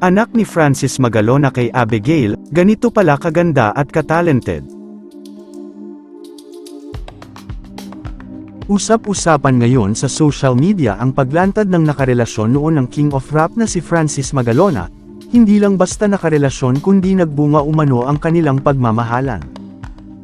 Anak ni Francis Magalona kay Abigail, ganito pala kaganda at katalented. Usap-usapan ngayon sa social media ang paglantad ng nakarelasyon noon ng King of Rap na si Francis Magalona, hindi lang basta nakarelasyon kundi nagbunga umano ang kanilang pagmamahalan.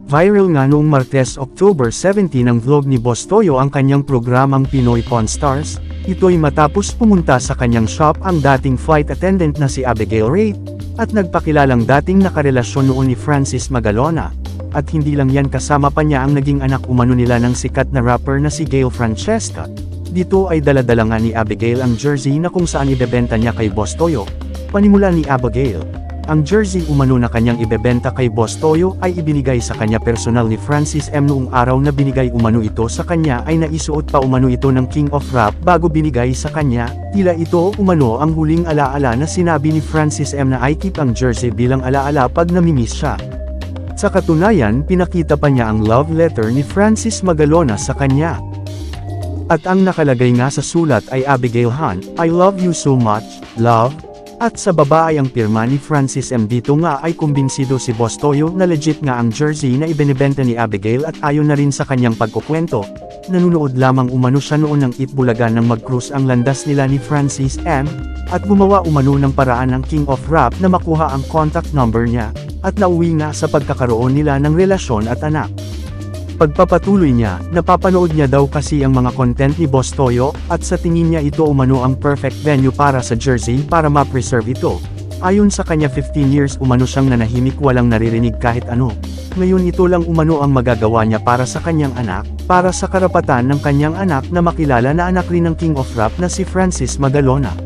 Viral nga noong Martes October 17 ng vlog ni Boss Toyo ang kanyang programang Pinoy Pawn Stars, ito'y matapos pumunta sa kanyang shop ang dating flight attendant na si Abigail Ray, at nagpakilalang dating nakarelasyon noon ni Francis Magalona. At hindi lang yan kasama pa niya ang naging anak umano nila ng sikat na rapper na si Gail Francesca. Dito ay daladala nga ni Abigail ang jersey na kung saan ibebenta niya kay Boss Toyo. Panimula ni Abigail, ang jersey umano na kanyang ibebenta kay Boss Toyo ay ibinigay sa kanya personal ni Francis M. noong araw na binigay umano ito sa kanya ay naisuot pa umano ito ng King of Rap bago binigay sa kanya, tila ito umano ang huling alaala na sinabi ni Francis M. na I keep ang jersey bilang alaala pag namimiss siya. Sa katunayan, pinakita pa niya ang love letter ni Francis Magalona sa kanya. At ang nakalagay nga sa sulat ay Abigail Han, I love you so much, love. At sa baba ay ang pirma ni Francis M. Dito nga ay kumbinsido si Boss Toyo na legit nga ang jersey na ibinibenta ni Abigail at ayon na rin sa kanyang pagkukwento. Nanunood lamang umano siya noon ng Itbulagan nang mag-cruise ang landas nila ni Francis M. At gumawa umano ng paraan ng King of Rap na makuha ang contact number niya, at nauwi nga sa pagkakaroon nila ng relasyon at anak. Pagpapatuloy niya, napapanood niya daw kasi ang mga content ni Boss Toyo, at sa tingin niya ito umano ang perfect venue para sa jersey para ma-preserve ito. Ayon sa kanya 15 years umano siyang nanahimik walang naririnig kahit ano. Ngayon ito lang umano ang magagawa niya para sa kanyang anak, para sa karapatan ng kanyang anak na makilala na anak rin ng King of Rap na si Francis Magalona.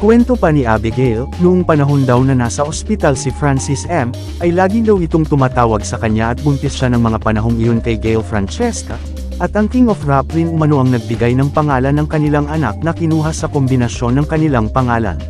Kwento pa ni Abigail, noong panahon daw na nasa ospital si Francis M., ay lagi daw itong tumatawag sa kanya at buntis siya ng mga panahong iyon kay Gail Francesca, at ang King of Rap rin umano ang nagbigay ng pangalan ng kanilang anak na kinuha sa kombinasyon ng kanilang pangalan.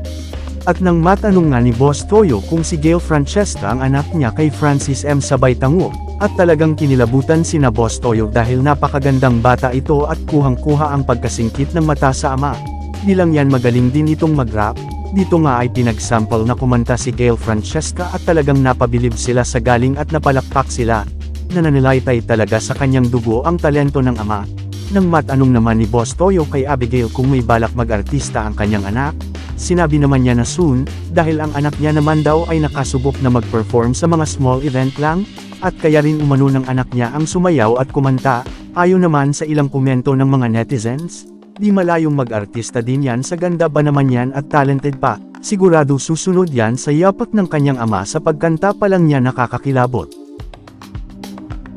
At nang matanong nga ni Boss Toyo kung si Gail Francesca ang anak niya kay Francis M. Sabay Tango, at talagang kinilabutan sina Boss Toyo dahil napakagandang bata ito at kuhang-kuha ang pagkasingkit ng mata sa ama. Di lang yan magaling din itong mag-rap, dito nga ay pinagsample na kumanta si Gail Francesca at talagang napabilib sila sa galing at napalakpak sila. Nananilaytay talaga sa kanyang dugo ang talento ng ama. Nang matanong naman ni Boss Toyo kay Abigail kung may balak mag-artista ang kanyang anak, sinabi naman niya na soon, dahil ang anak niya naman daw ay nakasubok na mag-perform sa mga small event lang, at kaya rin umano ng anak niya ang sumayaw at kumanta, ayon naman sa ilang komento ng mga netizens. Di malayong mag-artista din yan sa ganda ba naman yan at talented pa, sigurado susunod yan sa yapak ng kanyang ama sa pagkanta pa lang niya nakakakilabot.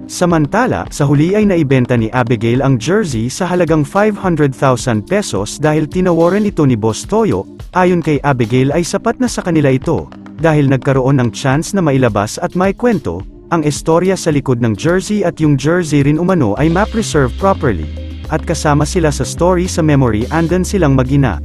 Samantala, sa huli ay naibenta ni Abigail ang jersey sa halagang 500,000 pesos dahil tinawaran ito ni Boss Toyo, ayon kay Abigail ay sapat na sa kanila ito, dahil nagkaroon ng chance na mailabas at may kwento, ang estorya sa likod ng jersey at yung jersey rin umano ay ma-preserve properly at kasama sila sa story sa memory andan silang magina.